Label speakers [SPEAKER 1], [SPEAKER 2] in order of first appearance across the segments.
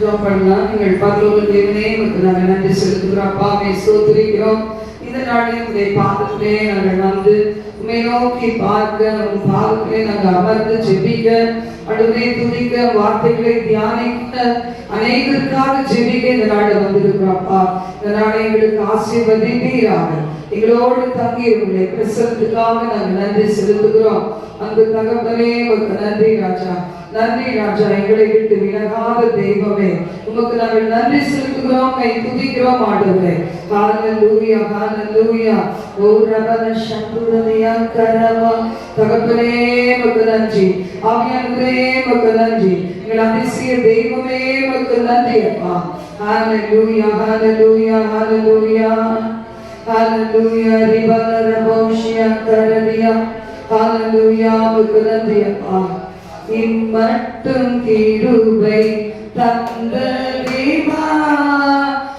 [SPEAKER 1] ஜோம் பண்ணலாம். நீங்கள் பரலோக தேவனே உங்களுக்கு நாங்கள் நன்றி செலுத்துகிறோம். அப்பாவை சோதரிக்கிறோம். இந்த நாளில் உங்களுடைய பாதத்திலே நாங்கள் வந்து உண்மை நோக்கி பார்க்க உங்கள் பாதத்திலே நாங்கள் அமர்ந்து ஜெபிக்க அடுவே துதிக்க வார்த்தைகளை தியானிக்க அநேகருக்காக ஜெபிக்க இந்த நாளில் வந்திருக்கிறோம் அப்பா. இந்த நாளை எங்களுக்கு ஆசீர்வதிப்பீராக. எங்களோடு தங்கி உங்களுடைய பிரசனத்துக்காக நாங்கள் நன்றி செலுத்துகிறோம். அந்த தகப்பனே உங்களுக்கு நன்றி ராஜா. நன்றி ராஜா எங்களை விட்டு விலகாத தெய்வமே. உமக்கு நாங்கள் நன்றி செலுத்துகிறோம் கை துதிக்கிறோம் ஆடுவே ஹalleluya ஹalleluya. ஓ ரபன சந்துரனியா கரமா தகப்பனே மக்கு நன்றி. ஆவியானவரே மக்கு நன்றி. எங்கள் அதிசய தெய்வமே மக்கு நன்றி அப்பா. ஹalleluya ஹalleluya ஹalleluya. ஹalleluya ரிபன ரபோஷியா கரலியா ஹalleluya மக்கு நன்றி அப்பா. இம்மட்டும் கிருபை தந்த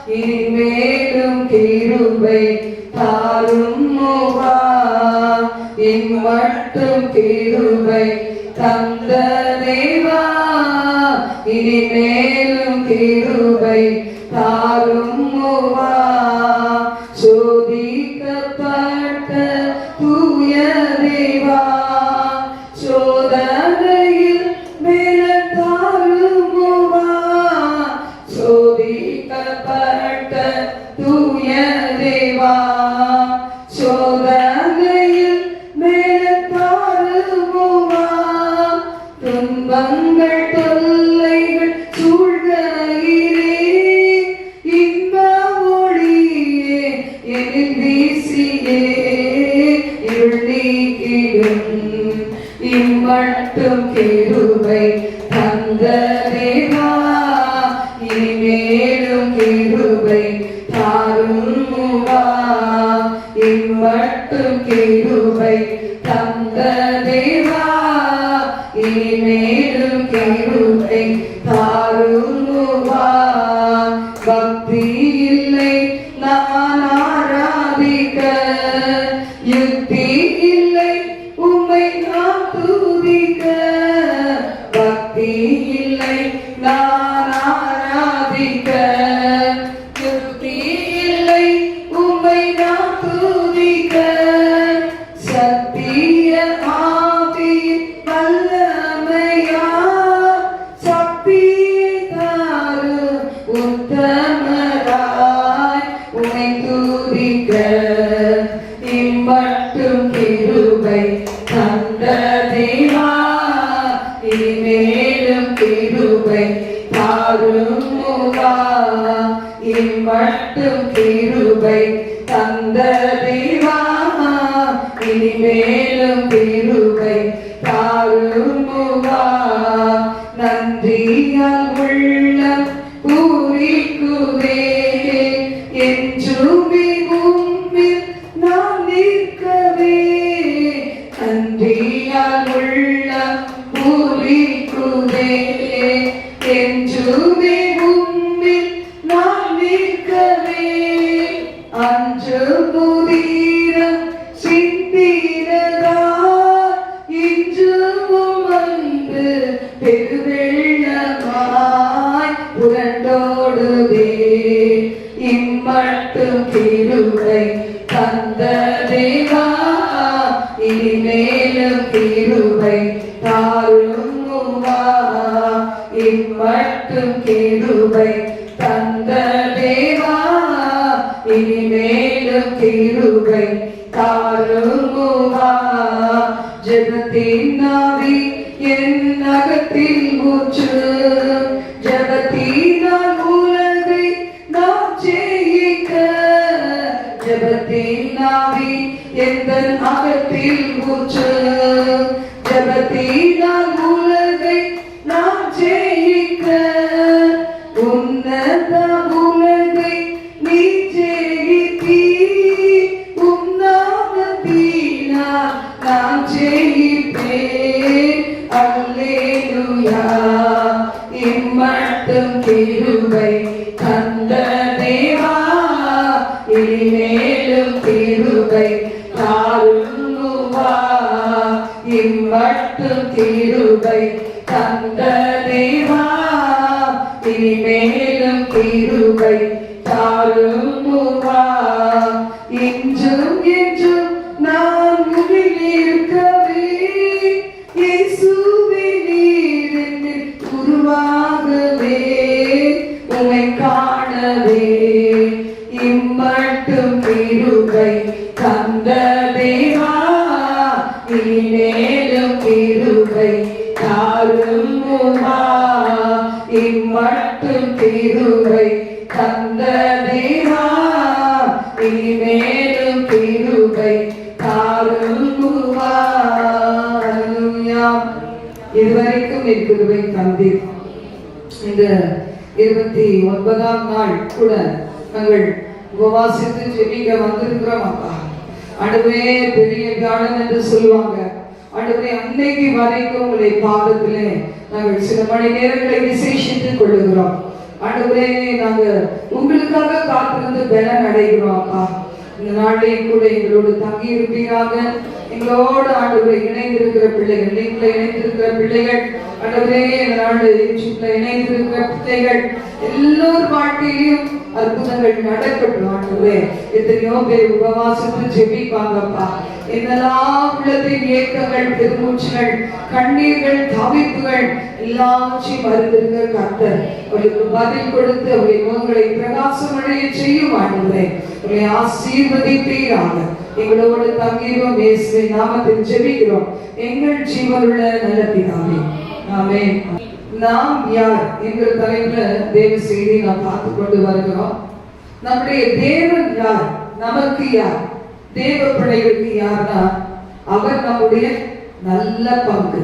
[SPEAKER 1] இனிமேலும் கிருபை தாரும் முகா. இம்மட்டும் கிருபை தந்த இனிமேலும் கிருபை தாரும் முகா. திருவை கிருபை இனிமேலும் திருவை தாரும் உமா இதுவரைக்கும் என் கிருபை தந்தீர் இந்த இருபத்தி ஒன்பதாம் நாள் கூட நாங்கள் உபவாசித்து ஜெபிக்க வந்திருக்கிறோம். அப்பா அடுவே பெரிய காலம் என்று சொல்லுவாங்க அடுவே அன்னைக்கு வரைக்கும் உங்களை பாதத்திலே நாங்கள் சில மணி நேரங்களை விசேஷித்துக் கொள்ளுகிறோம். ஆண்டவரே நாங்க உங்களுக்காக காத்திருந்து பலன் அடைகிறோம் அப்பா. இந்த நாளையும் கூட எங்களோடு தங்கி இருப்பீராக எங்களோடு ஆண்டவரை இணைந்திருக்கிற பிள்ளைகள் நீங்களே இணைந்திருக்கிற பிள்ளைகள். ஆண்டவரே இந்த நாள் யூடியூப்ல இணைந்திருக்கிற பிள்ளைகள். எல்லோர் வாழ்க்கையிலும் அற்புதங்கள் நடக்கட்டும் ஆண்டவரே. எத்தனையோ பேர் உபவாசத்து ஜெபிப்பாங்கப்பா. என்னெல்லாம் உள்ளத்தின் ஏக்கங்கள் பெருமூச்சுகள் கண்ணீர்கள் தவிப்புகள் எல்லாவற்றையும் மருந்திருக்க கர்த்தர். அவளுக்கு பதில் கொடுத்து அவருடைய முகங்களை பிரகாசம் அடைய செய்யும் ஆண்டவரே. உங்களை ஆசீர்வதிப்பீராக எங்களோடு தங்கியிருவோம் இயேசுவின் நாமத்தில் ஜெபிக்கிறோம். எங்கள் ஜீவனுள்ள நல்ல பிதாவே. ஆமென். நாம் யார் என்கிற தலைப்புல தேவ செய்தி நாம் பார்த்து கொண்டு வருகிறோம். நம்முடைய தேவன் யார்? நமக்கு யார்? தேவ பிள்ளைகளுக்கு யார்னா அவர் நம்முடைய நல்ல பங்கு.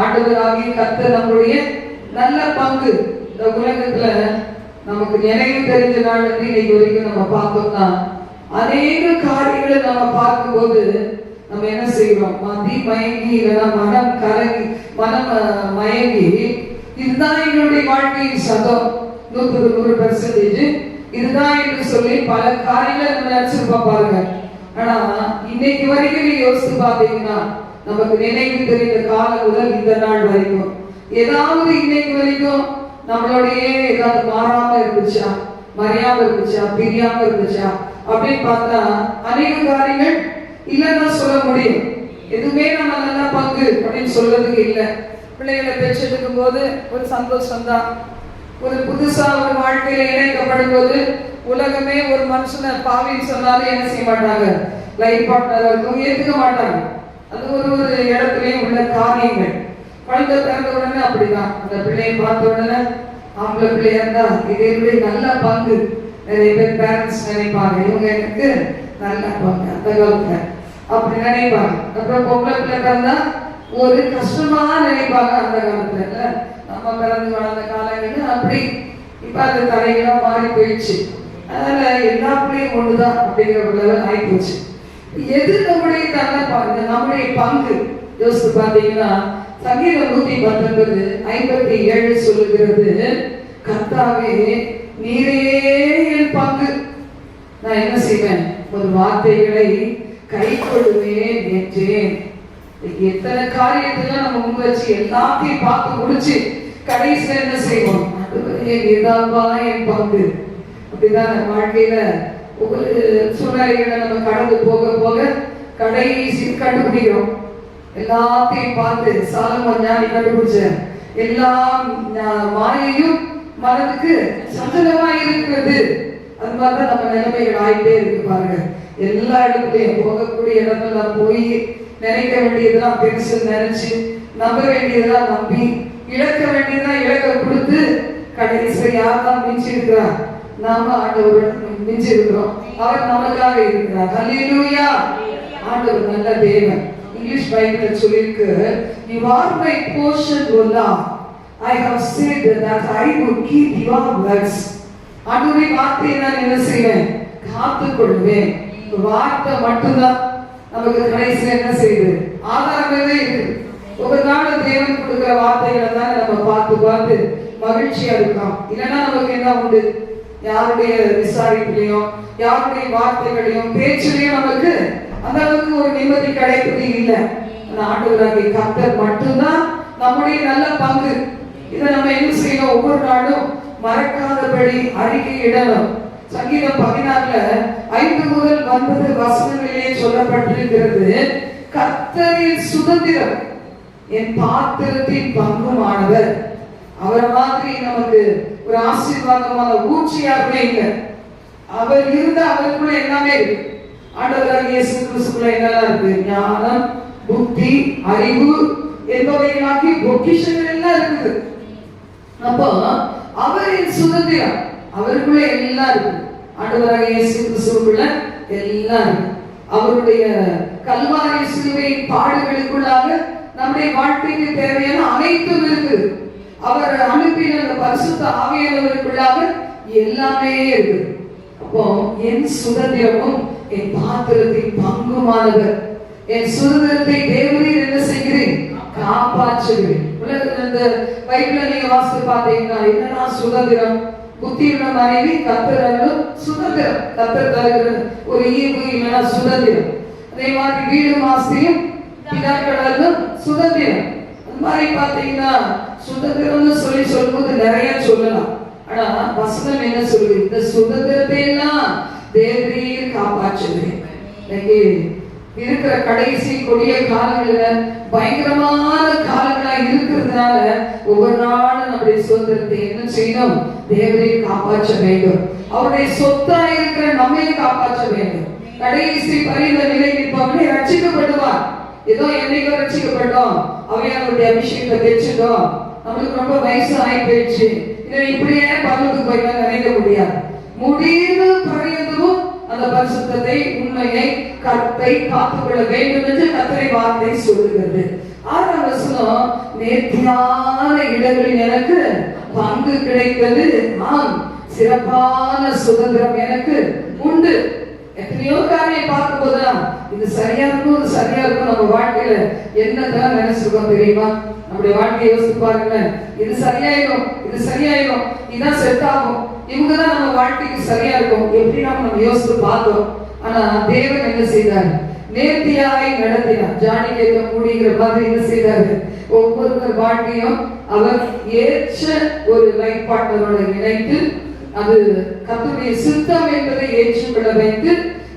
[SPEAKER 1] ஆண்டவராகிய கத்த நம்முடைய நல்ல பங்கு. இந்த உலகத்துல நமக்கு நினைவு தெரிஞ்ச நாள் வந்து இன்னைக்கு வரைக்கும் நம்ம பார்த்தோம்னா அநேக காரியங்களை நம்ம பார்க்கும்போது நம்ம என்ன செய்கிறோம் மதி மயங்கி இல்லைன்னா மனம் கலங்கி மனம் மயங்கி இதுதான் என்னுடைய வாழ்க்கையின் சதம் நூற்றுக்கு நூறு பெர்சன்டேஜ் இதுதான் என்று சொல்லி பல காரியங்களை நம்ம நினைச்சிருப்போம் பாருங்க. ஆனா இன்னைக்கு வரைக்கும் நீங்க யோசித்து பார்த்தீங்கன்னா நமக்கு நினைவு தெரிந்த காலம் முதல் இந்த நாள் வரைக்கும். ஏதாவது இன்னைக்கு வரைக்கும் நம்மளுடைய ஏதாவது மாறாம இருந்துச்சா? மறையாம இருந்துச்சா? பிரியாம இருந்துச்சா? அப்படின்னு பார்த்தா அநேக காரியங்கள் இல்லைன்னா சொல்ல முடியும். எதுவுமே நம்ம நல்லா பங்கு அப்படின்னு சொல்றதுக்கு இல்லை. பிள்ளைகளை பெற்றெடுக்கும் போது ஒரு சந்தோஷம் தான் ஒரு புதுசாக ஒரு வாழ்க்கையில இணைக்கப்படும் போது உலகமே ஒரு மனுஷனை பாவின்னு சொன்னாலும் என்ன செய்ய மாட்டாங்க? லைஃப் பார்ட்னர் இருக்கும் ஏத்துக்க மாட்டாங்க. அது ஒரு ஒரு இடத்துலயும் உள்ள காரியங்கள். குழந்தை பிறந்த உடனே அப்படிதான். அந்த பிள்ளையை பார்த்த உடனே ஆம்பளை பிள்ளையா இருந்தா இதே என்னுடைய நல்ல பங்கு. நிறைய பேர் பேரண்ட்ஸ் நினைப்பாங்க இவங்க எனக்கு நல்ல பங்கு அந்த காலத்துல. அப்படி நினைப்பாங்க. அப்புறம் பொம்பளை பிள்ளை பிறந்தா ஒரு கஷ்டமா நினைப்பாங்க அந்த காலத்துல. நம்ம பிறந்து வளர்ந்த காலங்கள் அப்படி இப்ப அந்த தலைகளா மாறி போயிடுச்சு. அதனால எல்லா பிள்ளையும் ஒண்ணுதான் அப்படிங்கிற ஒரு லெவல் ஆகி போச்சு எது நம்முடைய தன்னை பாருங்க நம்முடைய பங்கு. யோசித்து பார்த்தீங்கன்னா சங்கீதம் நூத்தி பத்தொன்பது ஐம்பத்தி ஏழு சொல்லுகிறது கத்தாவே நீரே என் பங்கு. நான் என்ன செய்வேன்? ஒரு வார்த்தைகளை கை கொள்வேன் என்றேன். எத்தனை காரியத்தெல்லாம் நம்ம முன் வச்சு எல்லாத்தையும் பார்த்து முடிச்சு கடைசியில என்ன செய்வோம்? ஆண்டவரே, என் பங்கு. அப்படிதான் வாழ்க்கையில ஒவ்வொரு சூழ்நிலைகளை நம்ம கடந்து போக போக கடைசி கண்டுபிடிக்கிறோம். எல்லாத்தையும் பார்த்து சாலம் ஞானி கண்டுபிடிச்ச. எல்லாம் மாயையும் மனதுக்கு சஞ்சலமா இருக்கிறது. அது மாதிரிதான் நம்ம நிலைமைகள் ஆயிட்டே இருக்கு பாருங்க. எல்லா இடத்துலயும் போகக்கூடிய இடமெல்லாம் போய் நினைக்க வேண்டியதெல்லாம் பெருசு நினைச்சு நம்ப வேண்டியதெல்லாம் நம்பி இழக்க வேண்டியதெல்லாம் இழக்க கொடுத்து கடைசியில் யார் தான் மிஞ்சி நாம ஆண்டவருடன் மிஞ்சிருக்கிறோம் அவர் நமக்காக இருக்கிறார். ஹalleluya. ஆண்டவர் நல்ல தேவன். இங்கிலீஷ் பைபிள்ல சொல்லிருக்கு you are my portion o I have have that I would keep your words words. ஆண்டவருடைய வார்த்தையை நான் என்ன செய்வேன்? காத்துக் கொள்வேன் வார்த்தை மட்டும்தான் நமக்கு கடைசியில் என்ன செய்யுது ஆதாரமே இருக்கு ஒவ்வொரு நாளும் தேவன் கொடுக்குற வார்த்தைகளை தான் நம்ம பார்த்து பார்த்து மகிழ்ச்சியா இருக்கோம் இல்லைன்னா நமக்கு என்ன உண்டு? யாருடைய விசாரிப்புலையும் யாருடைய வார்த்தைகளையும் பேச்சுலையும் நமக்கு அந்த அளவுக்கு ஒரு நிம்மதி கிடைப்பது இல்லை. அந்த ஆண்டவராகிய கர்த்தர் மட்டும்தான் நம்முடைய நல்ல பங்கு. இதை நம்ம என்ன செய்யணும்? ஒவ்வொரு நாளும் மறக்காதபடி அறிக்கை இடணும். சங்கீதம் பதினாறுல ஐந்து முதல் ஒன்பது வசனங்களிலே சொல்லப்பட்டிருக்கிறது கர்த்தரின் சுதந்திரம் என் பாத்திரத்தின் பங்குமானவர். அவர் மாதிரி நமக்கு ஒரு ஆசீர்வாதமான ஊற்றியாகவே இல்லை. அவர் இருந்த அவருக்குள்ள எல்லாமே இருக்கு. ஆண்டவராக இயேசு கிறிஸ்துக்குள்ள என்னெல்லாம் இருக்கு? ஞானம் புத்தி அறிவு என்பவைகளாகி பொக்கிஷங்கள் எல்லாம் இருக்குது. அப்போ அவரின் சுதந்திரம் அவருக்குள்ள எல்லாம் இருக்கு. ஆண்டவராக இயேசு கிறிஸ்துவுக்குள்ள எல்லாம் இருக்கு. அவருடைய கல்வாரி சிலுவையின் பாடுகளுக்குள்ளாக நம்முடைய வாழ்க்கைக்கு தேவையான அனைத்தும் இருக்கு. அவர் அனுப்பின அந்த பரிசுத்த ஆவியானவருக்குள்ளாக எல்லாமே இருக்கு. அப்போ என் சுதந்திரமும் என் பாத்திரத்தின் பங்குமானவர் என் சுதந்திரத்தை தேவரீர் என்ன செய்கிறேன்? காப்பாற்றுகிறேன். உலகத்துல இந்த பைபிள நீங்க வாசித்து பார்த்தீங்கன்னா என்னன்னா சுதந்திரம்? புத்தியுள்ள மனைவி கத்தரலும் சுதந்திரம். கத்தர் தருகிற ஒரு ஈவு இல்லைன்னா சுதந்திரம். அதே மாதிரி வீடு மாசியும் பிதாக்களலும் சுதந்திரம். அது மாதிரி பார்த்தீங்கன்னா சுதந்திரம்னு சொல்லி சொல்லும்போது நிறைய சொல்லலாம். ஆனா வசனம் என்ன சொல்லுது? இந்த சுதந்திரத்தை எல்லாம் தேவரீர் காப்பாற்றுகிறேன் இருக்கிற கடைசி கொடிய காலங்கள்ல பயங்கரமான காலங்களா இருக்கிறதுனால ஒவ்வொரு நாளும் நம்முடைய சுதந்திரத்தை என்ன செய்யணும்? தேவரை காப்பாற்ற வேண்டும். அவருடைய சொத்தா இருக்கிற நம்மை காப்பாற்ற வேண்டும். கடைசி பரிந்த நிலை நிற்பவனே ரட்சிக்கப்படுவார். ஏதோ என்னைக்கோ ரட்சிக்கப்பட்டோம். அவையானுடைய அபிஷேகத்தை பெற்றுட்டோம். நம்மளுக்கு ரொம்ப வயசு ஆகி போயிடுச்சு. இதை இப்படியே பரலுக்கு போய் நினைக்க முடியாது. முடிவு பரியந்தமும் அந்த பரிசுத்தத்தை உண்மையை கற்பை காத்துக்கொள்ள வேண்டும் என்று கத்தரை வார்த்தை சொல்லுகிறது. ஆறாம் வசனம் நேர்த்தியான இடங்களில் எனக்கு பங்கு கிடைத்தது. ஆம் சிறப்பான சுதந்திரம் எனக்கு உண்டு. எத்தனையோ காரியம் பார்க்கும் போதுதான் இது சரியா இருக்கும் இது சரியா இருக்கும் நம்ம வாழ்க்கையில என்னதான் நினைச்சிருக்கோம் தெரியுமா? நம்முடைய வாழ்க்கையை யோசித்து பாருங்க இது சரியாயிடும் இது சரியாயிடும் இதான் செட் ஆகும். இவங்க தான் நம்ம வாழ்க்கைக்கு சரியா இருக்கும் எப்படி நம்ம யோசித்து பார்த்தோம். ஆனா தேவன் என்ன செய்தார்? நேர்த்தியாய் நடத்தினார். ஜானி கேட்க முடிங்கிற மாதிரி என்ன செய்தாரு? ஒவ்வொருத்தர் வாழ்க்கையும் அவர் ஏற்ற ஒரு லைஃப் பார்ட்னரோட இணைத்து அது கத்துடைய சித்தம் என்பதை ஏற்றுக்கொள்ள வைத்து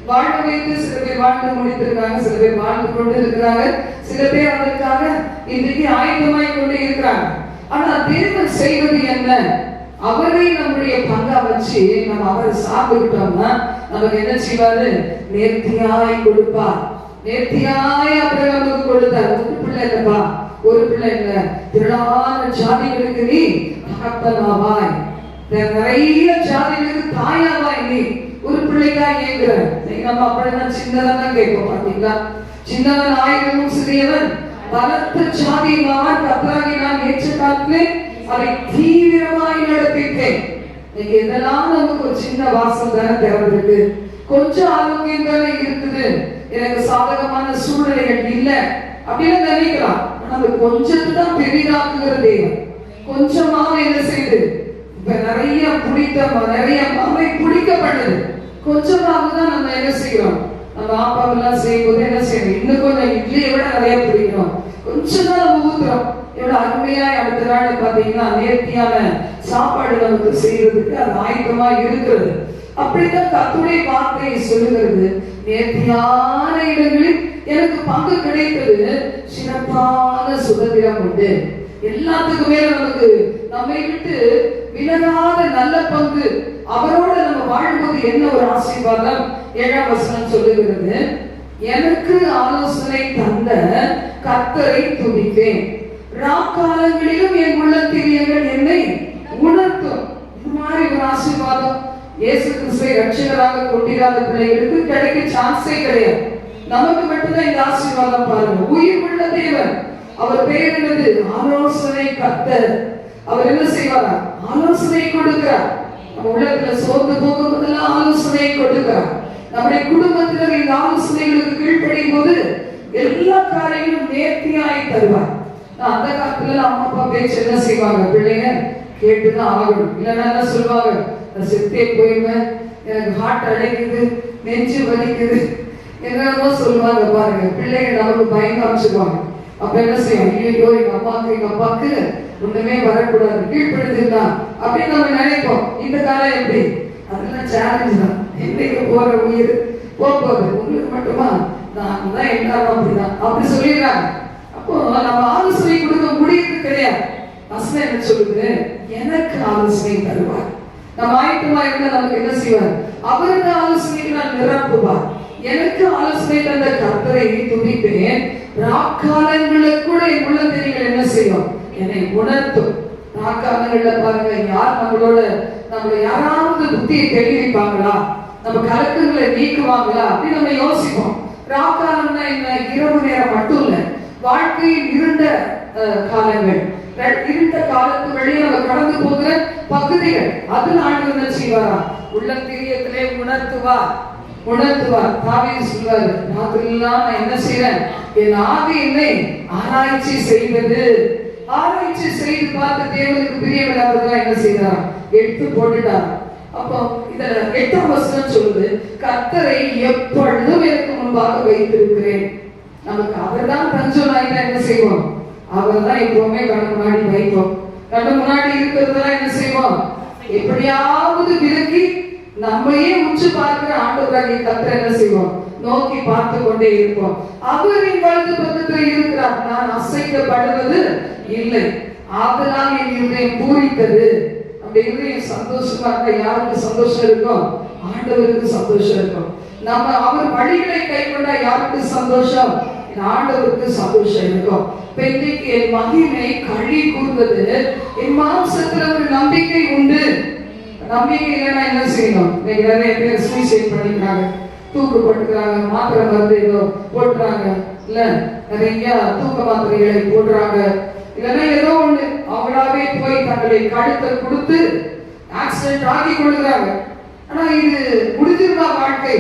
[SPEAKER 1] வாழ வைத்து சில பேர் வாழ்ந்து முடித்திருக்கிறாங்க சில பேர் வாழ்ந்து கொண்டு இருக்கிறாங்க சில பேர் அதற்காக இன்றைக்கு ஆயுதமாய் கொண்டு இருக்கிறாங்க. ஆனா தேவன் செய்வது என்ன? அவரை நம்முடைய பங்கா வச்சு நம்ம அவரை சாப்பிட்டோம்னா நமக்கு என்ன செய்வாரு? நேர்த்தியாய் கொடுப்பார். நேர்த்தியாய் அபிரகாமுக்கு கொடுத்தார். ஒரு பிள்ளை இல்லப்பா. ஒரு பிள்ளை இல்ல. திரளான ஜாதிகளுக்கு நீ தகப்பனாவாய். நிறைய ஜாதிகளுக்கு தாயாவாய் நீ. ஒரு பிள்ளைக்கா ஏங்குற நம்ம அப்படிதான் சின்னதா தான் கேட்போம் பாத்தீங்களா சின்னவன் ஆயிரமும் சிறியவன். பலத்த ஜாதியுமாவன் கத்தராகி நான் ஏற்ற காலத்திலே அதை தீவிரமாய் நடத்திட்டேன். இன்னைக்கு இதெல்லாம் நமக்கு ஒரு சின்ன வாசல் தானே திறந்திருக்கு கொஞ்சம் ஆரோக்கியம் தானே இருக்குது. எனக்கு சாதகமான சூழ்நிலைகள் இல்லை. அப்படின்னு நினைக்கலாம். ஆனா அந்த கொஞ்சத்தை தான் பெரிதாக்குகிற தெய்வம் கொஞ்சமாக என்ன செய்யுது இப்ப நிறைய பிடித்த நிறைய மாவை பிடிக்கப்படுது கொஞ்சமாக தான் நம்ம என்ன செய்யறோம்? நம்ம ஆப்பாவெல்லாம் செய்யும்போது என்ன செய்யணும் இன்னும் கொஞ்சம் இட்லியை விட நிறைய பிடிக்கணும் கொஞ்சம் தான் நம்ம ஊத்துறோம். எவ்வளோ அருமையா அடுத்த நாள் பாத்தீங்கன்னா நேர்த்தியான சாப்பாடு நமக்கு செய்யறதுக்கு அது ஆயத்தமா இருக்கிறது. அப்படித்தான் கத்துடைய வார்த்தையை சொல்லுகிறது. நேர்த்தியான இடங்களில் எனக்கு பங்கு கிடைத்தது சிறப்பான சுதந்திரம் உண்டு. எல்லாத்துக்கும் மேல நமக்கு நம்மை விட்டு விலகாத நல்ல பங்கு அவரோட நம்ம வாழும்போது என்ன ஒரு ஆசீர்வாதம்? ஏழாம் வசனம் சொல்லுகிறது எனக்கு ஆலோசனை தந்த கத்தரை துணிப்பேன் ராக்காலங்களிலும் என் உள்ளத்திரியங்கள் என்னை உணர்த்தும். இது மாதிரி ஒரு ஆசீர்வாதம். இயேசு கிறிஸ்துவை ரட்சகராக கொண்டிராத பிள்ளைகளுக்கு கிடைக்க சான்ஸே கிடையாது. நமக்கு மட்டும்தான் இந்த ஆசீர்வாதம் பாருங்க உயிர் உள்ள தேவன். அவர் பெயர் என்னது? ஆலோசனை கத்தர் அவர் என்ன செய்வாரா? ஆலோசனை கொடுக்கிறார். நம்ம உள்ளத்துல சோர்ந்து போகும்போதெல்லாம் ஆலோசனை கொடுக்கிறார். நம்முடைய குடும்பத்தினர் இந்த ஆலோசனைகளுக்கு கீழ்ப்படியும் போது எல்லா காரியங்களும் நேர்த்தியாய் தருவார். அந்த காலத்துல அம்மா அப்பா பேச்சு என்ன செய்வாங்க? பிள்ளைங்க கேட்டுதான் ஆகணும். இல்லைன்னா என்ன சொல்லுவாங்க? நான் செத்தே போயிருவேன் எனக்கு ஹார்ட் அடைக்குது நெஞ்சு வலிக்குது. என்னென்னமோ சொல்லுவாங்க பாருங்க. பிள்ளைங்க நமக்கு பயம் காமிச்சிருவாங்க அப்ப என்ன செய்யும் ஐயோ எங்க அம்மாவுக்கு எங்க அப்பாவுக்கு ஒண்ணுமே வரக்கூடாது. கீழ்ப்படுத்திருந்தான் அப்படின்னு நம்ம நினைப்போம். இந்த காலம் எப்படி? அதெல்லாம் சேலஞ்ச் தான். என்னைக்கு போற உயிர்? போக போகுது. உங்களுக்கு மட்டுமா? நான் தான் எல்லாரும் அப்படிதான். அப்படி சொல்லிடுறாங்க. நம்ம ஆலோசனை கொடுக்க முடியுது கிடையாது. வசனம் என்ன சொல்லுது? எனக்கு ஆலோசனை தருவார். நம்ம ஆயத்தமா இருந்தா நமக்கு என்ன செய்வார்? அவருக்கு ஆலோசனை நான் நிரப்புவார். எனக்கு ஆலோசனை தந்த கர்த்தரை துணிப்பேன் ராக்காலங்களுக்கு கூட என் உள்ளத்தை நீங்கள் என்ன செய்யும் என்னை உணர்த்தும். ராக்காலங்கள்ல பாருங்க யார் நம்மளோட நம்மள யாராவது புத்தியை தெளிவிப்பாங்களா? நம்ம கலக்கங்களை நீக்குவாங்களா? அப்படின்னு நம்ம யோசிப்போம். ராக்காலம்னா என்ன? இரவு நேரம் மட்டும் இல்லை. வாழ்க்கையில் இருந்த காலங்கள். இருந்த காலத்து வழியே நம்ம கடந்து போகிற பகுதிகள். அதில் ஆண்டு என்ன செய்வாரா? உள்ள திரியத்திலே உணர்த்துவார். உணர்த்துவார். தாவே சொல்வார் நான் என்ன செய்வேன் என் ஆவி என்னை ஆராய்ச்சி செய்வது. ஆராய்ச்சி செய்து பார்த்த தேவனுக்கு பிரியமில்லாததெல்லாம் என்ன செய்தார்? எடுத்து போட்டுட்டார். அப்போ இதுல எட்டாம் வசனம் சொல்லுது கத்தரை எப்பொழுதும் எனக்கு முன்பாக வைத்திருக்கிறேன். நமக்கு அவர்தான் தஞ்சம் ஆயிட்டா என்ன செய்வோம்? அவர் தான் எப்பவுமே கண்ணு முன்னாடி வைப்போம். கண்ணு முன்னாடி இருக்கிறதெல்லாம் என்ன செய்வோம்? எப்படியாவது விலக்கி நம்மையே உச்சு பார்க்கிற ஆண்டவராகிய கர்த்தர் என்ன செய்வோம்? நோக்கி பார்த்து கொண்டே இருப்போம். என் வலது பக்கத்தில் இருக்கிறார். நான் அசைக்கப்படுவது இல்லை. அதனால் என் இருதயம் பூரித்தது. அந்த இருதயம் சந்தோஷமா இருந்தா யாருக்கு சந்தோஷம் இருக்கும்? ஆண்டவருக்கு சந்தோஷம் இருக்கும். நம்ம அவர் வழிகளை கைக்கொண்டா யாருக்கு சந்தோஷம்? ஆண்டவருக்கு சந்தோஷம் இருக்கும். பெண்ணுக்கு என் மகிமை கழி கூறுவது என் மாம்சத்துல ஒரு நம்பிக்கை உண்டு. நம்பிக்கை இல்லைன்னா என்ன செய்யணும்? இன்னைக்கு நிறைய பேர் சூசைட் பண்ணிக்கிறாங்க. தூக்கு போட்டுக்கிறாங்க மாத்திரை மருந்து ஏதோ போட்டுறாங்க. இல்ல நிறைய தூக்க மாத்திரைகளை போடுறாங்க. இல்லைன்னா ஏதோ ஒண்ணு. அவங்களாவே போய் தங்களை கழுத்தை கொடுத்து ஆக்சிடென்ட் ஆகி கொடுக்குறாங்க. ஆனா இது முடிஞ்சிருமா வாழ்க்கை?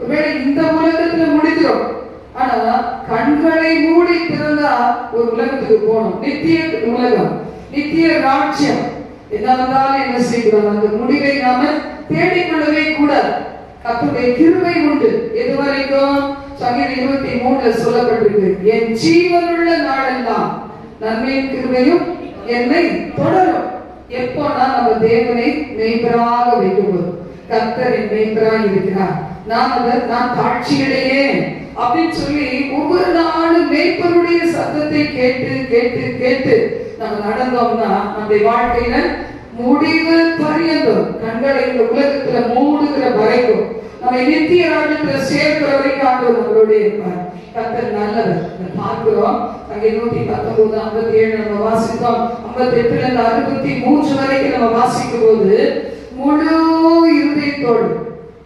[SPEAKER 1] ஒருவேளை இந்த உலகத்துல முடிஞ்சிடும் ஆனா கண்களை மூடி திறந்தா ஒரு உலகத்துக்கு போகணும். நித்திய உலகம் நித்திய ராஜ்யம். என்ன வந்தாலும் என்ன செய்கிறோம் அந்த முடிவை நாம தேடிக்கொள்ளவே கூடாது. கத்துடைய கிருபை உண்டு. எது வரைக்கும்? சங்கீத இருபத்தி மூணுல சொல்லப்பட்டிருக்கு. என் ஜீவனுள்ள நாளெல்லாம் நன்மையின் கிருபையும் என்னை தொடரும். எப்போனா நம்ம தேவனை மெய்பராக வைக்கும்போது கர்த்தர் என் மெய்பராக இருக்கிறார். நான் அவர் நான் தாட்சியிடையே அப்படின்னு சொல்லி ஒவ்வொரு நாளும் மேய்ப்பருடைய சத்தத்தை கேட்டு கேட்டு கேட்டு நம்ம நடந்தோம்னா நம்முடைய வாழ்க்கையில முடிவு பரியந்தம். கண்களை இந்த உலகத்துல மூடுகிற வரைக்கும் நம்ம நித்திய ராஜ்யத்துல சேர்க்கிற வரைக்கும் ஆண்டவர் நம்மளோட இருப்பார் கர்த்தர் நல்லவர் பார்க்கிறோம். அங்கே நூத்தி பத்தொன்பது ஐம்பத்தி ஏழு நம்ம வாசித்தோம். ஐம்பத்தி எட்டுல இருந்து அறுபத்தி மூன்று வரைக்கும் நம்ம வாசிக்கும் போது முழு இருதயத்தோடு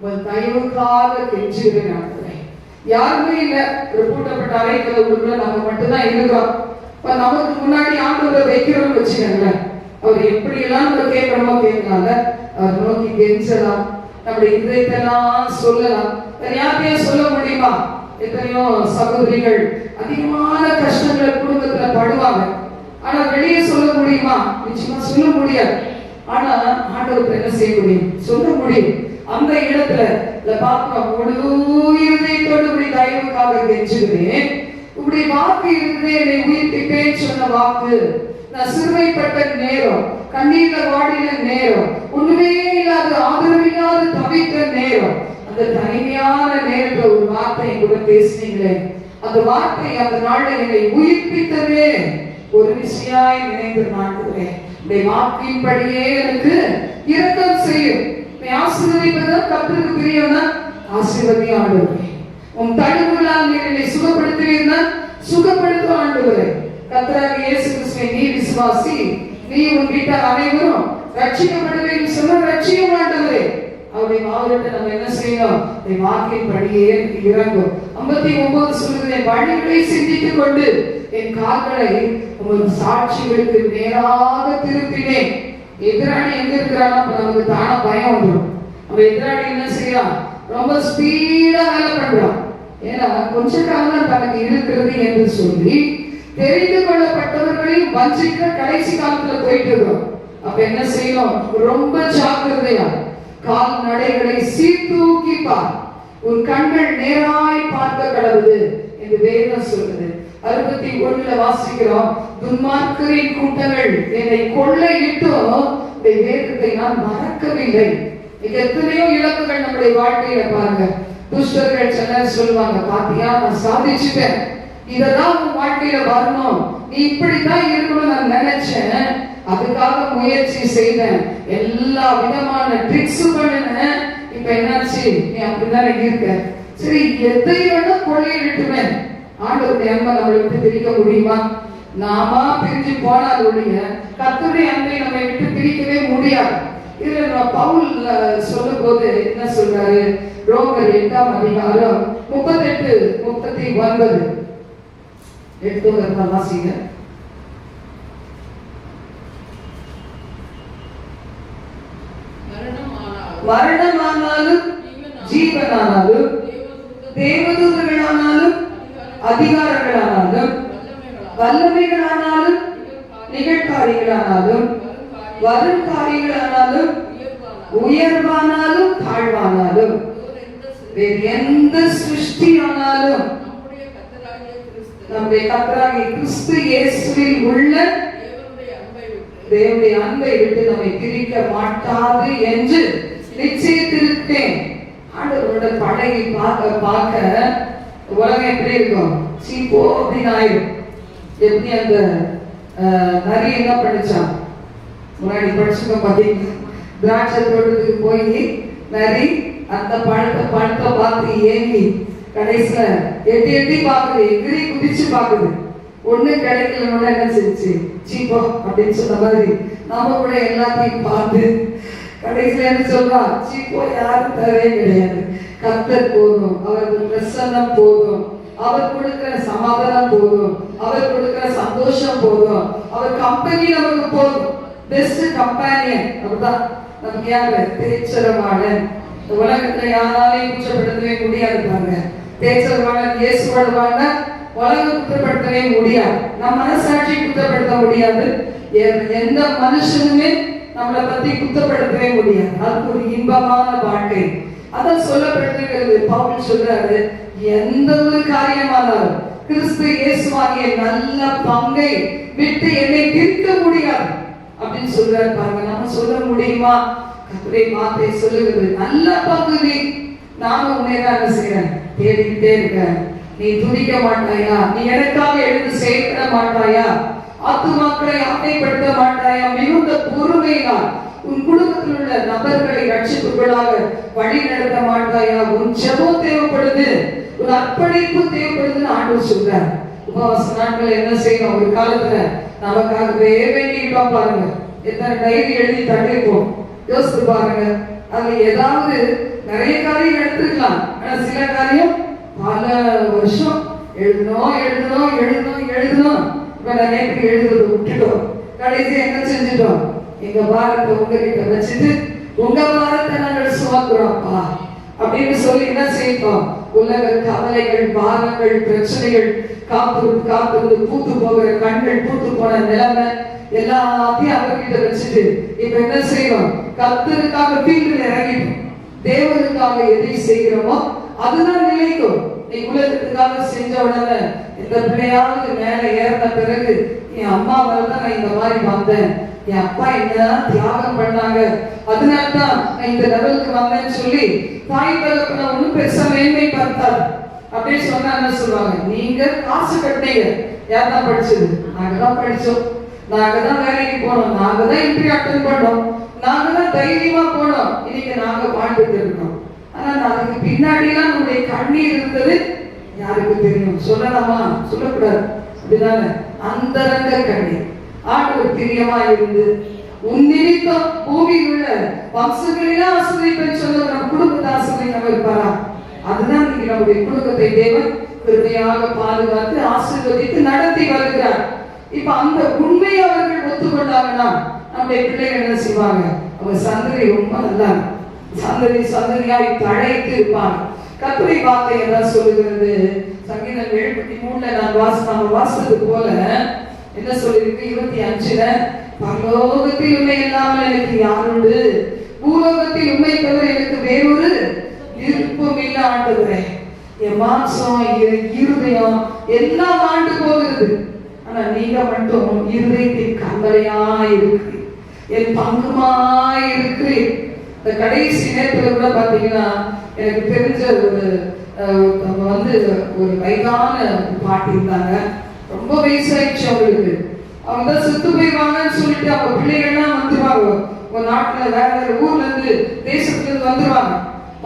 [SPEAKER 1] உன் தயவுக்காக கெஞ்சுகிறேன் ஆண்டவரே யாருமே இல்ல ஒரு பூட்டப்பட்ட அறைக்குள்ள உள்ள நம்ம மட்டும்தான் இருக்கிறோம். இப்ப நமக்கு முன்னாடி ஆண்டவரை வைக்கிறோம்னு வச்சுக்கோங்களேன். அவர் எப்படி எல்லாம் நம்ம கேட்கணுமோ கேட்கலாம்ல. அவர் நோக்கி கெஞ்சலாம் நம்முடைய இதயத்தெல்லாம் சொல்லலாம். வேற யார்கிட்டயும் சொல்ல முடியுமா? எத்தனையோ சகோதரிகள் அதிகமான கஷ்டங்களை குடும்பத்துல படுவாங்க. ஆனா வெளியே சொல்ல முடியுமா? நிச்சயமா சொல்ல முடியாது. ஆனா ஆண்டவர் என்ன செய்ய முடியும்? சொல்ல முடியும். அந்த இடத்துல இந்த பாக்கிறோம் முழு இருதயத்தோடு இப்படி தயவுக்காக கெஞ்சுகிறேன் இப்படி வாக்கு இருந்தே என்னை உயிர்ப்பிப்பேன் சொன்ன வாக்கு. நான் சிறுமைப்பட்ட நேரம் கண்ணீர்ல வாடின நேரம் ஒண்ணுமே இல்லாத ஆதரவில்லாத தவித்த நேரம். அந்த தனிமையான நேரத்துல ஒரு வார்த்தை கூட பேசுனீங்களே. அந்த வார்த்தை அந்த நாள்ல என்னை உயிர்ப்பித்ததே ஒரு விஷயாய் நினைந்து நாட்டுகிறேன் வாக்கின்படியே எனக்கு இரக்கம் செய்யும். நீ ஆசீர்வதிப்பதும் கத்திற்கு பிரியம்னா ஆசீர்வதி ஆண்டவரே. உன் தழுவுகளால் நீர் என்னை சுகப்படுத்துவீர்னா சுகப்படுத்தும் ஆண்டவரே. கத்தராக இயேசு கிறிஸ்துவை நீ விசுவாசி நீ உன் வீட்டார் அனைவரும் ரட்சிக்கப்படுவீர்கள் சொன்ன ரட்சியும் ஆண்டவரே. அவருடைய மாவட்டத்தை நம்ம என்ன செய்யணும்? என் வாக்கின் படியே எனக்கு இறங்கும். ஐம்பத்தி ஒன்பது சொல்லுது என் வழிகளை சிந்தித்துக் கொண்டு என் கால்களை உமது சாட்சிகளுக்கு நேராக திருப்பினேன் எதிராளி எங்க இருக்கிறானா அப்ப நமக்கு தானா பயம் வந்துடும் நம்ம எதிராளி என்ன செய்யறான் ரொம்ப ஸ்பீடா வேலை பண்றான். ஏன்னா கொஞ்ச காலம் தனக்கு இருக்கிறது என்று சொல்லி தெரிந்து கொள்ளப்பட்டவர்களையும் வஞ்சிக்க கடைசி காலத்துல போயிட்டு இருக்கிறோம். அப்ப என்ன செய்யணும்? ரொம்ப ஜாக்கிரதையா கால் நடைகளை சீர்தூக்கி பார். உன் கண்கள் நேராய் பார்க்க கடவுது என்று வேதம் சொல்லுது. அறுபத்தி ஒண்ணுல வாசிக்கிறோம். துன்மார்க்கரின் கூட்டங்கள் என்னை கொள்ளையிட்டும் உடைய வேதத்தை நான் மறக்கவில்லை. இது எத்தனையோ இலக்குகள் நம்முடைய வாழ்க்கையில பாருங்க. துஷ்டர்கள் சிலர் சொல்லுவாங்க பாத்தியா நான் சாதிச்சுட்டேன். இதெல்லாம் உன் வாழ்க்கையில வரணும். நீ இப்படித்தான் இருக்கணும்னு நான் நினைச்சேன். அதுக்காக முயற்சி செய்தேன். எல்லா விதமான ட்ரிக்ஸ் பண்ணினேன். இப்ப என்னாச்சு? நீ அப்படிதான் இருக்க. சரி எதை வேணா கொள்ளையிட்டுவேன் ஆண்டவருடைய அன்பை நம்மளை விட்டு பிரிக்க முடியுமா? நாம பிரிஞ்சு போனால் ஒழிய கர்த்தருடைய அன்பை நம்மை விட்டு பிரிக்கவே முடியாது. இதுல நம்ம பவுல் சொல்லும் போது என்ன சொல்றாரு? ரோமர் எட்டாம் அதிகாரம் முப்பத்தெட்டு முப்பத்தி ஒன்பது. இருந்தா வாசிங்க.
[SPEAKER 2] மரணமானாலும்
[SPEAKER 1] ஜீவனானாலும் தேவதூதர்களானாலும் அதிகாரங்களானாலும் வல்லமைகளானாலும் நிகழ்காரிகளானாலும் வரும் காரியங்களானாலும் உயர்வானாலும் தாழ்வானாலும் வேறு எந்த சிருஷ்டியானாலும்
[SPEAKER 2] நம்முடைய கர்த்தராகிய கிறிஸ்து
[SPEAKER 1] கத்தராகிய கிறிஸ்து இயேசுவில் உள்ள
[SPEAKER 2] தேவனுடைய அன்பை விட்டு
[SPEAKER 1] நம்மை பிரிக்க மாட்டாது என்று நிச்சயித்திருத்தேன். ஆண்டவரோட பழகி பார்க்க பார்க்க உலகம் எப்படி இருக்கும்? சீப்போ அப்படின்னு ஆயிரும் எப்படி அந்த நிறைய என்ன படிச்சான் முன்னாடி படிச்சுக்க பார்த்தீங்கன்னா திராட்சை தோட்டத்துக்கு போய் நரி அந்த பழத்தை பழத்தை பார்த்து ஏங்கி கடைசியில் எட்டி எட்டி பார்க்குது. எகிரி குதிச்சு பார்க்குது. ஒண்ணு கிடைக்கலன்னு என்ன செஞ்சு? சீப்போ அப்படின்னு சொன்ன மாதிரி நாம கூட எல்லாத்தையும் பார்த்து கடைசியில் என்ன சொல்றா? சீப்போ யாரும் தரவே கிடையாது. கத்தர் போதும் அவருக்கு பிரசன்னம் போதும் அவர் கொடுக்கிற சமாதானம் போதும் அவர் கொடுக்கிற சந்தோஷம் போதும் அவர் கம்பெனி நமக்கு போதும். பெஸ்ட் கம்பானியன் அப்படிதான் நமக்கு யாரு? பேச்சரவாளன் இந்த உலகத்துல யாராலையும் குற்றப்படுத்தவே முடியாது பாருங்க. பேச்சரவாளன் இயேசுவோட வாழ்ந்தா உலகம் குற்றப்படுத்தவே முடியாது. நம்ம மனசாட்சி குற்றப்படுத்த முடியாது. எந்த மனுஷனுமே நம்மளை பத்தி குத்தப்படுத்தவே முடியாது. அது ஒரு இன்பமான வாழ்க்கை. அதான் சொல்லப்பட்டிருக்கிறது. பவுல் சொல்றாரு எந்த ஒரு காரியமானாலும் கிறிஸ்து இயேசுவாகிய நல்ல பங்கை விட்டு என்னை திருக்க முடியாது. அப்படின்னு சொல்றாரு பாருங்க. நம்ம சொல்ல முடியுமா? கத்துரை வார்த்தை சொல்லுகிறது நல்ல பங்கு நீ நானும் உன்னை தான் செய்யறேன் தேடிக்கிட்டே இருக்கேன். நீ துதிக்க மாட்டாயா? நீ எனக்காக எழுந்து செயல்பட மாட்டாயா? ஆத்துமாக்களை ஆணைப்படுத்த மாட்டாயா? மிகுந்த பொறுமையினால் உன் குடும்பத்தில் உள்ள நபர்களை ரட்சிப்புகளாக வழி நடத்த மாட்டாயா? உன் ஜெபம் தேவைப்படுது. ஒரு அர்ப்பணிப்பு தேவைப்படுதுன்னு ஆண்டவர் சொல்றார். உபவாச நாட்கள் என்ன செய்யணும்? ஒரு காலத்துல நமக்காக வேண்டிட்டோம் பாருங்க. எத்தனை டைரி எழுதி தட்டிருப்போம் யோசித்து பாருங்க. அதுல ஏதாவது நிறைய காரியம் எடுத்துக்கலாம் ஆனா சில காரியம் பல வருஷம் எழுதணும் எழுதணும் எழுதணும் எழுதணும். இப்ப நான் நேற்று எழுதுறது விட்டுட்டோம். கடைசி என்ன செஞ்சுட்டோம்? எங்க பாரத்தை உங்ககிட்ட வச்சுட்டு உங்க பாரத்தை நாங்கள் சுமக்கிறோம்ப்பா அப்படின்னு சொல்லி என்ன செய்யணும் உலக கவலைகள் பாரங்கள் பிரச்சனைகள் காத்து காத்து பூத்து போகிற கண்கள் பூத்து போன நிலைமை எல்லாத்தையும் அவர்கிட்ட வச்சுட்டு இப்ப என்ன செய்யணும் கத்தருக்காக ஃபீல்டில் இறங்கிட்டோம் தேவனுக்காக எதை செய்கிறோமோ அதுதான் நிலைக்கும். நீ உலகத்துக்காக செஞ்ச உடனே இந்த பிள்ளையாவது மேல ஏறின பிறகு என் அம்மா தான் நான் இந்த மாதிரி வந்தேன். என் அப்பா என்ன தியாகம் பண்ணாங்க? அதனால தான் நான் இந்த லெவலுக்கு வந்தேன்னு சொல்லி தாய் தகப்பன ஒன்றும் பெருசா மேன்மை பார்த்தாரு. அப்படின்னு சொன்னா என்ன சொல்லுவாங்க? நீங்க காசு கட்டினீங்க. யார் தான் படிச்சது? நாங்க தான் படிச்சோம். நாங்க தான் வேலைக்கு போனோம். நாங்க தான் இன்டர்வியூ அட்டன் பண்ணோம். நாங்க தான் தைரியமா போனோம். இன்னைக்கு நாங்க வாழ்ந்துட்டு இருக்கோம். ஆனா அதுக்கு பின்னாடிலாம் நம்முடைய கண்ணீர் இருந்தது யாருக்கு தெரியும்? சொல்லலாமா? சொல்லக்கூடாது. அப்படிதானே? அந்தரங்க கண்ணீர். ஆண்டவர் பிரியமா இருந்து உன் நிமித்தம் பூமியில் உள்ள வம்சங்களிலே ஆசிரியப்பேன் சொன்ன சொல்ல குடும்பத்தை ஆசிரியர் நம்ம இருப்பாரா அதுதான் நீங்க நம்முடைய குடும்பத்தை தேவன் பெருமையாக பாதுகாத்து ஆசீர்வதித்து நடத்தி வருகிறார். இப்ப அந்த உண்மையை அவர்கள் ஒத்துக்கொண்டாங்கன்னா நம்முடைய பிள்ளைகள் என்ன செய்வாங்க? அவங்க சந்ததி ரொம்ப நல்லா சந்ததி சந்ததியாய் தழைத்து இருப்பாங்க. கத்துரை வார்த்தை என்ன சொல்லுகிறது? சங்கீதம் எழுபத்தி மூணுல நான் வாச நம்ம வாசித்தது போல என்ன சொல்லியிருக்கு? இருபத்தி அஞ்சுல பரலோகத்தில் உண்மை இல்லாமல் எனக்கு யாருண்டு பூலோகத்தில் உண்மை தவிர எனக்கு வேறொரு விருப்பம் இல்லை ஆண்டுகிறேன் என் மாம்சம் என் இருதயம் எல்லாம் ஆண்டு போகிறது. ஆனா நீங்க மட்டும் இருதயத்தின் கண்மலையா இருக்கு. என் பங்குமா இருக்கு. இந்த கடைசி நேரத்துல கூட பாத்தீங்கன்னா எனக்கு தெரிஞ்ச ஒரு வந்து ஒரு வயதான பாட்டி இருந்தாங்க. ரொம்ப வயசாயிடுச்சு அவங்களுக்கு அவங்க தான் செத்து போயிடுவாங்கன்னு சொல்லிட்டு அவங்க பிள்ளைகள்லாம் வந்துருவாங்க. உங்க நாட்டுல வேற வேற ஊர்ல இருந்து தேசத்துல இருந்து வந்துருவாங்க.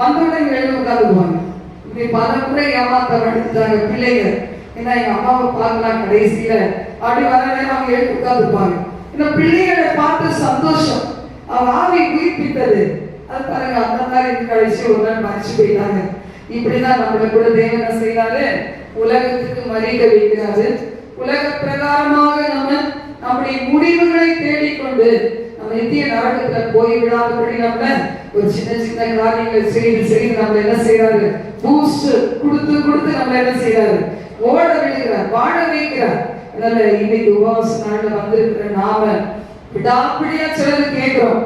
[SPEAKER 1] வந்தோடனே இங்க எழுந்து உட்காந்துருவாங்க இப்படி பல முறை ஏமாத்த எடுத்துட்டாங்க பிள்ளைங்க. ஏன்னா எங்க அம்மாவை பார்க்கலாம் கடைசியில. அப்படி வர நேரம் அவங்க எழுந்து உட்காந்துருப்பாங்க இந்த பிள்ளைகளை பார்த்து சந்தோஷம். அவங்க ஆவி உயிர்ப்பித்தது அது பாருங்க அந்த மாதிரி கடைசி ஒரு நாள் மறைச்சு போயிட்டாங்க. இப்படிதான் நம்மளை கூட தேவனை செய்யறாரு உலகத்துக்கு மறிக்க வைக்கிறாரு. உலக பிரகாரமாக நம்ம நம்முடைய முடிவுகளை தேடிக்கொண்டு நம்ம நித்திய நரகத்துல போய் விடாதபடி நம்ம ஒரு சின்ன சின்ன காரியங்கள் செய்து செய்து நம்ம என்ன செய்யறாரு பூஸ்ட் கொடுத்து கொடுத்து நம்ம என்ன செய்யறாரு ஓட விடுகிறார் வாழ வைக்கிறார். அதனால இன்னைக்கு உபவாச நாள்ல வந்திருக்கிற நாம விடாப்பிடியா சிலர் கேட்கிறோம்.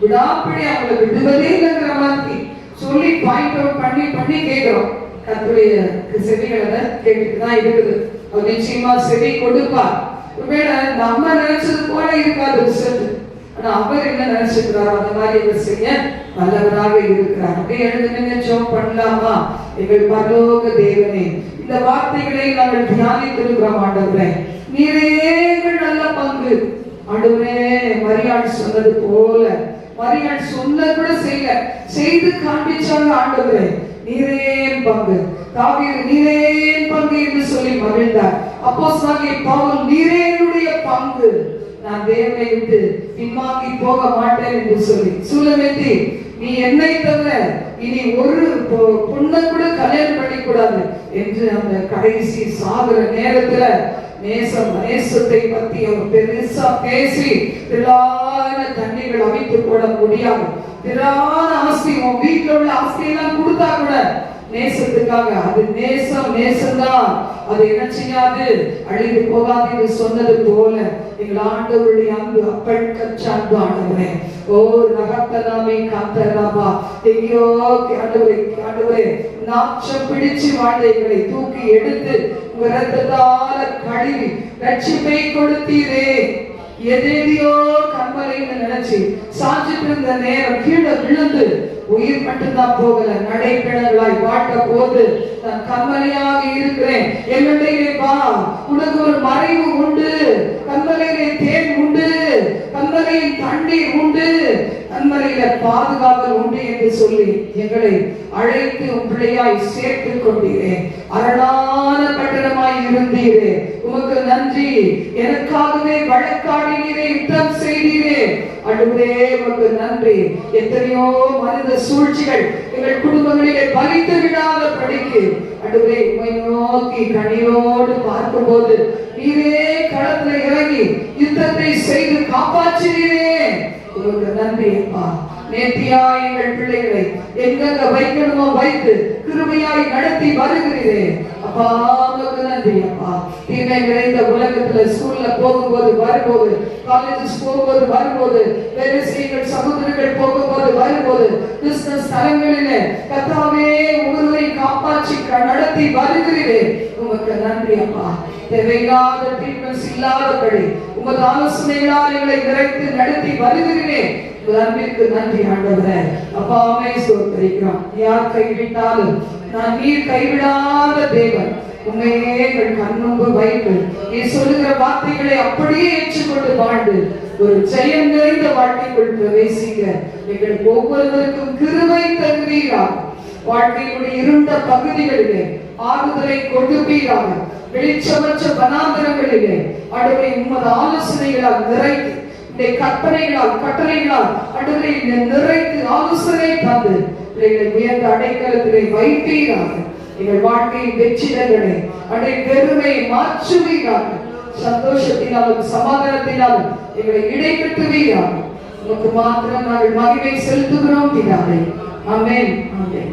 [SPEAKER 1] விடாப்பிடி அவங்களை விடுவதே இல்லைங்கிற மாதிரி சொல்லி பாயிண்ட் அவுட் பண்ணி பண்ணி கேட்கிறோம். கத்துடைய செவிகளை கேட்டுட்டு தான் இருக்குது. நிச்சயமா செவி கொடுப்பார் ஒருவேளை நம்ம நினைச்சது போல இருக்காது ரிசல்ட் ஆனா அவர் என்ன நினைச்சிருக்கிறாரோ அந்த மாதிரி அவர் செய்ய வல்லவராக இருக்கிறார். அப்படியே எழுந்து நின்று பண்ணலாமா? எங்கள் பரலோக தேவனே இந்த வார்த்தைகளை நாங்கள் தியானித்திருக்கிறோம் ஆண்டவரே. நீரே நல்ல பங்கு. ஆண்டவரே மரியாள் சொன்னது போல மரியாள் சொன்ன கூட செய்யல செய்து காண்பிச்சாங்க ஆண்டவரே. நீரே பங்கு. தாவீது நீரே பங்கு என்று சொல்லி மகிழ்ந்தார். அப்போ பவுல் நீரே என்னுடைய பங்கு. நான் தேவனை விட்டு பின்வாங்கி போக மாட்டேன் என்று சொல்லி. சுலமெத்தி நீ என்னை தவிர இனி ஒரு பொ- பொண்ணை கூட கல்யாணம் பண்ணிக்கூடாது என்று அந்த கடைசி சாகுற நேரத்துல நேசம் நேசத்தை பத்தி அவர் பெருசா பேசி திரளான தண்ணிகள் அமைத்து போட முடியாது. திரளான ஆஸ்தி உன் வீட்டுல உள்ள ஆஸ்தியெல்லாம் கொடுத்தா கூட நேசத்துக்காக அது நேசம் நேசம்தான். அது என்ன செய்யாது அழிந்து போகாது என்று சொன்னது போல எங்கள் ஆண்டவருடைய அன்பு அப்பள் கச்சாண்டு ஆண்டவரே. ஓ ரகத்தனாமே காத்தராபா எங்கேயோ ஆண்டவரே ஆண்டவரே நாச்சம் பிடிச்சு வாழ்ந்த எங்களை தூக்கி எடுத்து ரத்தத்தால கழுவி ரட்சிப்பை கொடுத்தீரே. எதேதியோ கண்மலைன்னு நினைச்சு சாஞ்சிட்டு இருந்த நேரம் கீழே விழுந்து உயிர் மட்டும்தான் போகல. நடைக்கிழங்களாய் வாட்ட போது நான் கண்மலையாக இருக்கிறேன். என்னுடைய வா. உனக்கு ஒரு மறைவு உண்டு. கம்பலையிலே தேன் உண்டு. கண்மலையில் தண்ணீர் உண்டு. கண்மலையில பாதுகாவல் உண்டு என்று சொல்லி எங்களை அழைத்து உன் பிள்ளையாய் சேர்த்து கொண்டீரே. அரணா இருந்தீரே உமக்கு நன்றி. எனக்காகவே வழக்காடினீரே யுத்தம் செய்தீரே அடுவே உமக்கு நன்றி. எத்தனையோ மனித சூழ்ச்சிகள் எங்கள் குடும்பங்களிலே பறித்து விடாத படிக்கு. அடுவே உமை நோக்கி கண்ணீரோடு பார்க்கும்போது நீரே களத்துல இறங்கி யுத்தத்தை செய்து காப்பாற்றினீரே உமக்கு நன்றி அப்பா. நேர்த்தியா எங்கள் பிள்ளைகளை எங்கெங்க வைக்கணுமோ வைத்து கிருமையாய் நடத்தி வருகிறீரே. அப்பா உங்களுக்கு நன்றி அப்பா. தீமை நிறைந்த உலகத்துல ஸ்கூல்ல போகும்போது வரும்போது காலேஜஸ் போகும்போது வரும்போது வேறு செய்கள் சகோதரர்கள் போகும்போது வரும்போது பிசினஸ் ஸ்தலங்களிலே கத்தாவே உங்களை காப்பாற்றி நடத்தி வருகிறீரே. உங்களுக்கு நன்றி அப்பா. தேவையில்லாத ட்ரீட்மெண்ட்ஸ் இல்லாதபடி உமது ஆலோசனைகளால் எங்களை நிறைத்து நடத்தி வருகிறேன். அன்பிற்கு நன்றி ஆண்டவரே. அப்பாவை சோத்தரிக்கிறோம் யார் கைவிட்டாலும் நான் நீர் கைவிடாத தேவன். உண்மையே எங்கள் கண்முன்பு வைத்து நீ சொல்லுகிற வார்த்தைகளை அப்படியே ஏற்றுக்கொண்டு வாழ்ந்து ஒரு ஜெயம் நிறைந்த வாழ்க்கைக்குள் பிரவேசிக்க எங்களுக்கு ஒவ்வொருவருக்கும் கிருவை தருவீராக. வாழ்க்கையுடைய இருண்ட பகுதிகளிலே ஆறுதலை கொடுப்பீராக வெளிச்சமற்ற வனாந்தரங்களிலே அடுவை உமது ஆலோசனைகளால் நிறைத்து இந்த கற்பனைகளால் கட்டளைகளால் அடுவை நிறைத்து ஆலோசனை தந்து எங்கள் உயர்ந்த அடைக்கலத்திலே வைப்பீராக எங்கள் வாழ்க்கையின் வெற்றிடங்களை அடை பெருமை மாற்றுவீராக. சந்தோஷத்தினாலும் சமாதானத்தினாலும் எங்களை இடைக்கட்டுவீராக. உனக்கு மாத்திரம் நாங்கள் மகிமை செலுத்துகிறோம் பிதாவே. அமேன் அமேன்